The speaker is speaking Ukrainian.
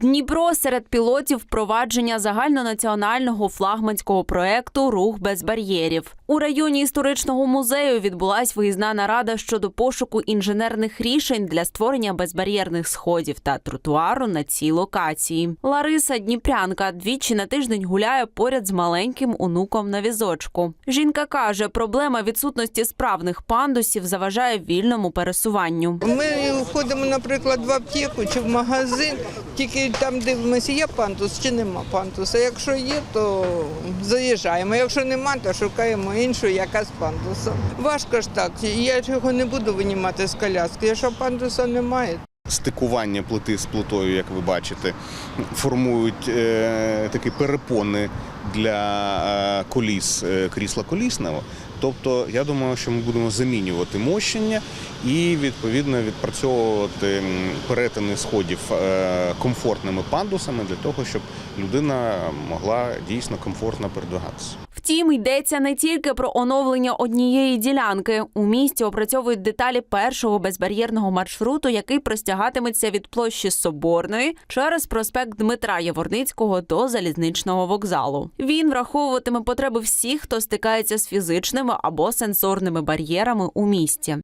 Дніпро серед пілотів впровадження загальнонаціонального флагманського проекту Рух без бар'єрів. У районі історичного музею відбулась виїзна нарада щодо пошуку інженерних рішень для створення безбар'єрних сходів та тротуару на цій локації. Лариса Дніпрянка двічі на тиждень гуляє поряд з маленьким онуком на візочку. Жінка каже, проблема відсутності справних пандусів заважає вільному пересуванню. Ми ходимо, наприклад, в аптеку чи в магазин, тільки там дивимося, є пандус чи нема пандуса. Якщо є, то заїжджаємо. Якщо нема, то шукаємо іншу, яка з пандусом. Важко ж так. Я чого не буду винімати з коляски, якщо пандуса немає. Стикування плити з плитою, як ви бачите, формують е, такі перепони для е, коліс е, крісла колісного. Тобто, я думаю, що ми будемо замінювати мощення і відповідно відпрацьовувати перетини сходів комфортними пандусами для того, щоб людина могла дійсно комфортно передвигатися. Втім, йдеться не тільки про оновлення однієї ділянки. У місті опрацьовують деталі першого безбар'єрного маршруту, який простягатиметься від площі Соборної через проспект Дмитра Яворницького до залізничного вокзалу. Він враховуватиме потреби всіх, хто стикається з фізичними або сенсорними бар'єрами у місті.